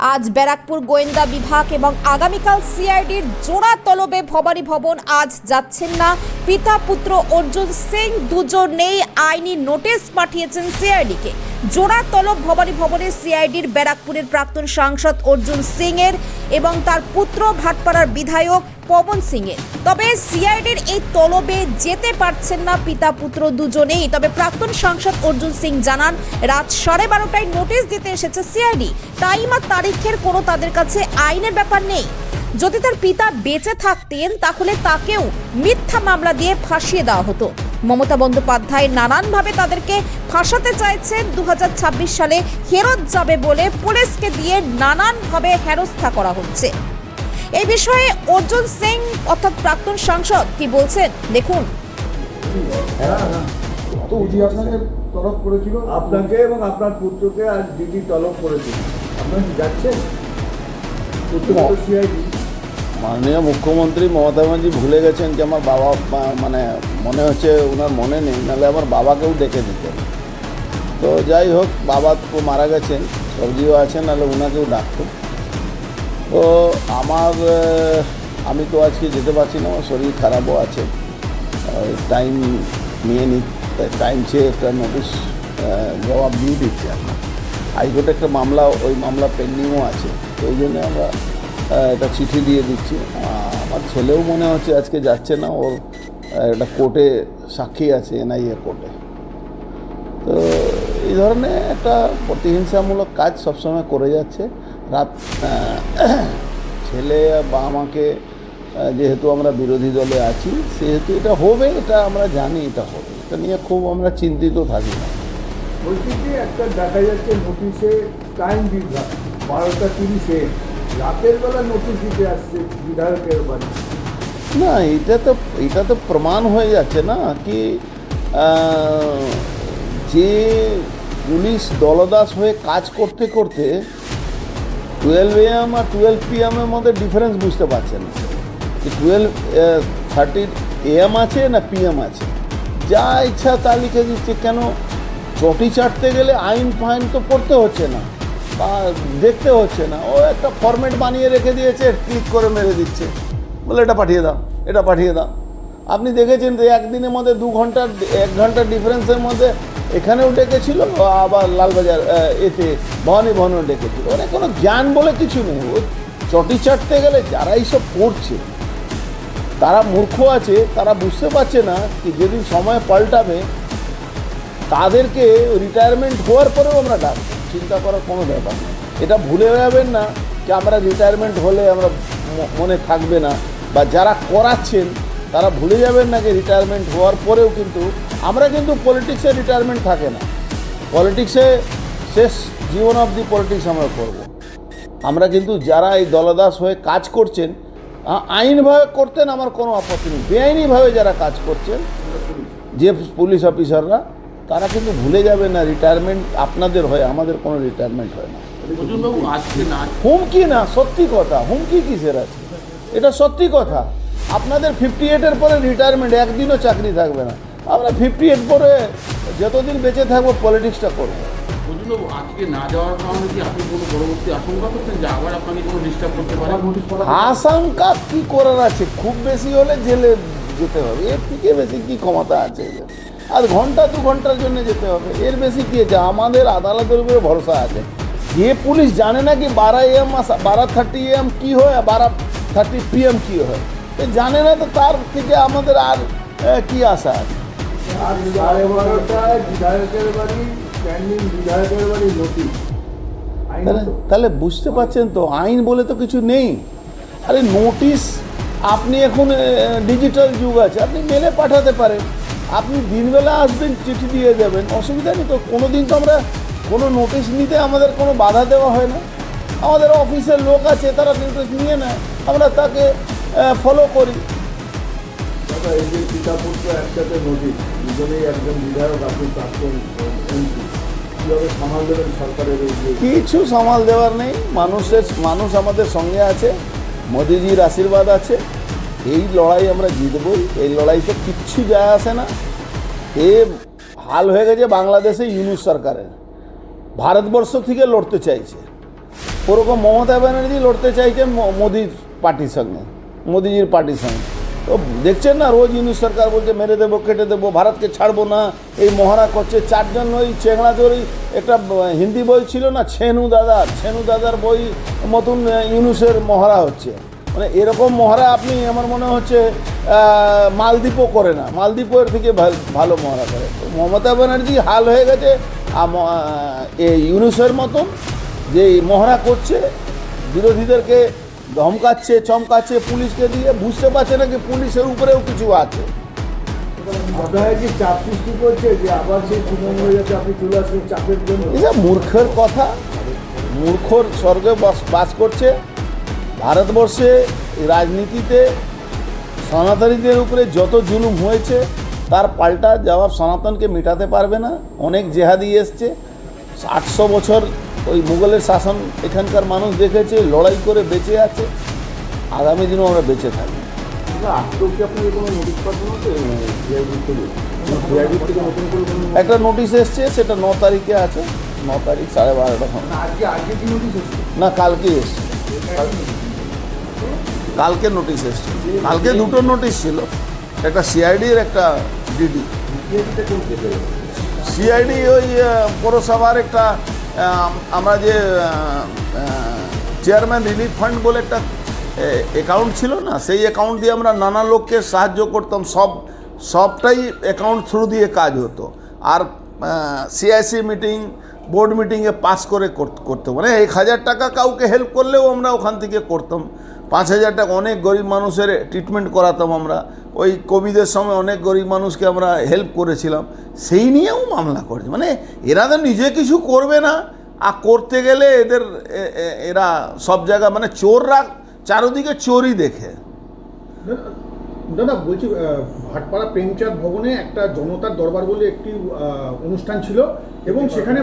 আজ ব্যারাকপুর গোয়েন্দা বিভাগ এবং আগামীকাল সিআইডির জোড়া তলবে ভবানী ভবন। আজ যাচ্ছেন না পিতা পুত্র অর্জুন সিং দুজনেই আইনি নোটিশ পাঠিয়েছেন সিআইডিকে। জোড়া তলব ভবানী ভবনে সিআইডির ব্যারাকপুরের প্রাক্তন সাংসদ অর্জুন সিং এর এবং তার পুত্র ভাটপাড়ার বিধায়ক পবন সিং এর তবে সিআইডির এই তলবে যেতে পারছেন না পিতা পুত্র দুজনেই। তবে প্রাক্তন সাংসদ অর্জুন সিং জানান, রাত সাড়ে বারোটায় নোটিশ দিতে এসেছে সিআইডি। টাইম আর তারিখের কোনো তাদের কাছে আইনের ব্যাপার নেই। যদি তার পিতা বেঁচে থাকতেন তাহলে তাকেও মিথ্যা মামলা দিয়ে ফাঁসিয়ে দেওয়া হতো। মমতা বন্দ্যোপাধ্যায় নানানভাবে তাদেরকে ফাঁসাতে চাইছেন। দু সালে ফেরত যাবে বলে পুলিশকে দিয়ে নানানভাবে হেনস্থা করা হচ্ছে। এই বিষয়ে অর্জুন সিং অর্থাৎ প্রাক্তন সাংসদ কি বলছেন? দেখুন। তো আপনাকে তলব করেছিল? আপনাকে এবং আপনার পুত্রকে আজ ডিডি তলব করেছে আপনার যাচ্ছেন পুত্র। সিআইডি মাননীয় মুখ্যমন্ত্রী মমতা ব্যানার্জি ভুলে গেছেন যে আমার বাবা মানে মনে হচ্ছে ওনার মনে নেই, নাহলে আমার বাবাকেও ডেকে দিতেন। তো যাই হোক, বাবা তো মারা গেছেন, সবজিও আছেন নাহলে ওনাকেও ডাকতো। তো আমার আমি তো আজকে যেতে পারছি না, আমার শরীর খারাপও আছে। টাইম নিয়ে নি টাইম চেয়ে একটা নোটিশ জবাব দিয়ে দিচ্ছি আমরা হাইকোর্টে একটা মামলা, ওই মামলা পেন্ডিংও আছে, তো ওই জন্য আমরা একটা চিঠি দিয়ে দিচ্ছি। আমার ছেলেও মনে হচ্ছে আজকে যাচ্ছে না, ওর একটা কোর্টে সাক্ষী আছে, এনআইএ কোর্টে। তো এই ধরনের একটা প্রতিহিংসামূলক কাজ সবসময় করে যাচ্ছে। রাত ছেলে বা আমাকে যেহেতু আমরা বিরোধী দলে আছি, সেহেতু এটা হবে, এটা আমরা জানি এটা হবে। এটা নিয়ে খুব আমরা চিন্তিত থাকি না। বলছি যে একটা দেখা যাচ্ছে নোটিশে টাইম বারোটা তিরিশে। রাতের বেলা নোটিশ দিতে আসছে বিধায়কের বাড়ি। না, এটা তো এটা তো প্রমাণ হয়ে যাচ্ছে না কি যে পুলিশ দলদাস হয়ে কাজ করতে করতে twelve M R twelve P এমের মধ্যে ডিফারেন্স বুঝতে পারছেন যে টুয়েলভ থার্টি এএম আছে না পি এম আছে? যা ইচ্ছা তা লিখে দিচ্ছে, কেন চটি চাটতে গেলে আইন ফাইন তো পড়তে হচ্ছে না। বা দেখতে হচ্ছে না। ও একটা ফরম্যাট বানিয়ে রেখে দিয়েছে ক্লিক করে মেরে দিচ্ছে। বলে, এটা পাঠিয়ে দাও, এটা পাঠিয়ে দাও। আপনি দেখেছেন যে একদিনের মধ্যে দু ঘণ্টার এক ঘণ্টার ডিফারেন্সের মধ্যে এখানেও ডেকেছিল, আবার লালবাজার এতে ভবানী ভবনেও ডেকেছিল। মানে কোনো জ্ঞান বলে কিছু নেই। ও চটি চাটতে গেলে যারা এইসব করছে, তারা মূর্খ আছে, তারা বুঝতে পারছে না কি যেদিন সময় পাল্টাবে, তাদেরকে রিটায়ারমেন্ট হওয়ার পরেও আমরা ডাকবো। চিন্তা করার কোনো ব্যাপার এটা ভুলে যাবেন না যে আমরা রিটায়ারমেন্ট হলে আমরা মনে থাকবে না। বা যারা করাচ্ছেন, তারা ভুলে যাবেন না যে রিটায়ারমেন্ট হওয়ার পরেও কিন্তু আমরা কিন্তু পলিটিক্সে রিটায়ারমেন্ট থাকে না। পলিটিক্সে শেষ জীবন অবধি পলিটিক্স আমরা করব। আমরা কিন্তু যারা এই দলদাস হয়ে কাজ করছেন আইনভাবে করতেন আমার কোনো আপত্তি নেই। বেআইনিভাবে যারা কাজ করছেন, যে পুলিশ অফিসাররা তারা কিন্তু ভুলে যাবে না রিটায়ারমেন্ট আপনাদের হয় আমাদের কোনো রিটায়ারমেন্ট হয় না। অর্জুনবাবু আজকে না হুমকি না সত্যি কথা হুমকি কিসের আছে? এটা সত্যি কথা। আপনাদের ফিফটি এইটের পরে রিটায়ারমেন্ট একদিনও চাকরি থাকবে না। আমরা ফিফটি এইট পরে যতদিন বেঁচে থাকব পলিটিক্সটা করব। আজকে না যাওয়ার কারণে কি আপনি কোনো পরবর্তী আশঙ্কা করছেন যে আবার আপনাকে কোনো ডিস্টার্ব করতে পারে? আশঙ্কা কি করার আছে? খুব বেশি হলে জেলে যেতে হবে। এর থেকে বেশি কি ক্ষমতা আছে? আর ঘণ্টা দু ঘণ্টার জন্য যেতে হবে। এর বেশি কি আছে? আমাদের আদালতের উপরে ভরসা আছে। যে পুলিশ জানে না কি বারো এম বারো থার্টি এম কী হয় আর বারো থার্টি পি এম কী হয় জানে না তো তার থেকে আমাদের আর কি আশা আছে? আর সাড়ে বারোটায় বিধায়কের বাড়ি স্ট্যান্ডিং বিধায়কের বাড়ি নোটিশ তাহলে তাহলে বুঝতে পারছেন তো আইন বলে তো কিছু নেই। আরে নোটিশ আপনি এখন ডিজিটাল যুগ আছে আপনি মেলে পাঠাতে পারেন। আপনি দিনবেলা আসবেন চিঠি দিয়ে যাবেন। অসুবিধা নেই তো কোনো দিন তো আমরা কোনো নোটিশ নিতে আমাদের কোনো বাধা দেওয়া হয় না। আমাদের অফিসের লোক আছে তারা নোটিশ নিয়ে নেয়। আমরা তাকে ফলো করি। এই যে একসাথে দুজনেই একজন বিধায়ক আপনি প্রাক্তন এমপি কিছু সামাল দেওয়ার নেই। মানুষের মানুষ আমাদের সঙ্গে আছে। মোদিজির আশীর্বাদ আছে। এই লড়াই আমরা জিতবই এই লড়াইতে কিচ্ছু যায় আসে না। এ হাল হয়ে গেছে বাংলাদেশে ইউনুস সরকারের। ভারতবর্ষ থেকে লড়তে চাইছে। ওরকম মমতা ব্যানার্জি লড়তে চাইছে মোদির পার্টির সঙ্গে, মোদিজির পার্টির সঙ্গে। তো দেখছেন না, রোজ ইউনিশ সরকার বলছে, মেরে দেবো, কেটে দেবো, ভারতকে ছাড়বো না, এই মহারা করছে। চারজন ওই চেংড়াজোর ওই একটা হিন্দি বই ছিল না, ছেনু দাদার ছেনু দাদার বই মতন ইউনুসের মহারা হচ্ছে। মানে এরকম মহারা আপনি আমার মনে হচ্ছে মালদ্বীপও করে না। মালদ্বীপের থেকে ভালো মহারা করে। তো মমতা ব্যানার্জি হাল হয়ে গেছে এই ইউনুসের মতন যে মহড়া করছে বিরোধীদেরকে ধমকাচ্ছে চমকাচ্ছে পুলিশকে দিয়ে বুঝতে পারছে না যে পুলিশের উপরেও কিছু আছে। কি মূর্খের কথা মূর্খর স্বর্গে বাস বাস করছে। ভারতবর্ষে রাজনীতিতে সনাতনীদের উপরে যত জুলুম হয়েছে তার পাল্টা জবাব সনাতনকে মেটাতে পারবে না। অনেক জেহাদি এসছে। আটশো বছর ওই মুঘলের শাসন এখানকার মানুষ দেখেছে লড়াই করে বেঁচে আছে। আগামী দিনেও আমরা বেঁচে থেকে? করে একটা নোটিশ এসছে সেটা ন তারিখে আছে। ন তারিখ সাড়ে বারোটা। না কালকে এসছে? কালকে নোটিশ এসছে কালকে দুটো নোটিশ ছিল। একটা সিআইডির একটা ডিডি সিআইডি ওই পৌরসভার একটা আমরা যে চেয়ারম্যান রিলিফ ফান্ড বলে একটা অ্যাকাউন্ট ছিল না, সেই অ্যাকাউন্ট দিয়ে আমরা নানা লোককে সাহায্য করতাম। সব, সবটাই অ্যাকাউন্ট থ্রু দিয়ে কাজ হতো। আর সিআইসি মিটিং বোর্ড মিটিংয়ে পাস কর- করতে মানে এক হাজার টাকা কাউকে হেল্প করলেও আমরা ওখান থেকে করতাম। পাঁচ হাজার টাকা অনেক গরিব মানুষের ট্রিটমেন্ট করাতাম আমরা। ওই কোভিডের সময় অনেক গরিব মানুষকে আমরা হেল্প করেছিলাম। সেই নিয়েও মামলা করেছে। মানে এরা তো নিজে কিছু করবে না। আর করতে গেলে এদের এরা সব জায়গা মানে চোররা চারোদিকে চোরই দেখে। দাদা, বলছি ভাটপাড়া প্রেমচাঁদ ভবনে একটা জনতার দরবার বলে একটি অনুষ্ঠান ছিল এবং সেখানে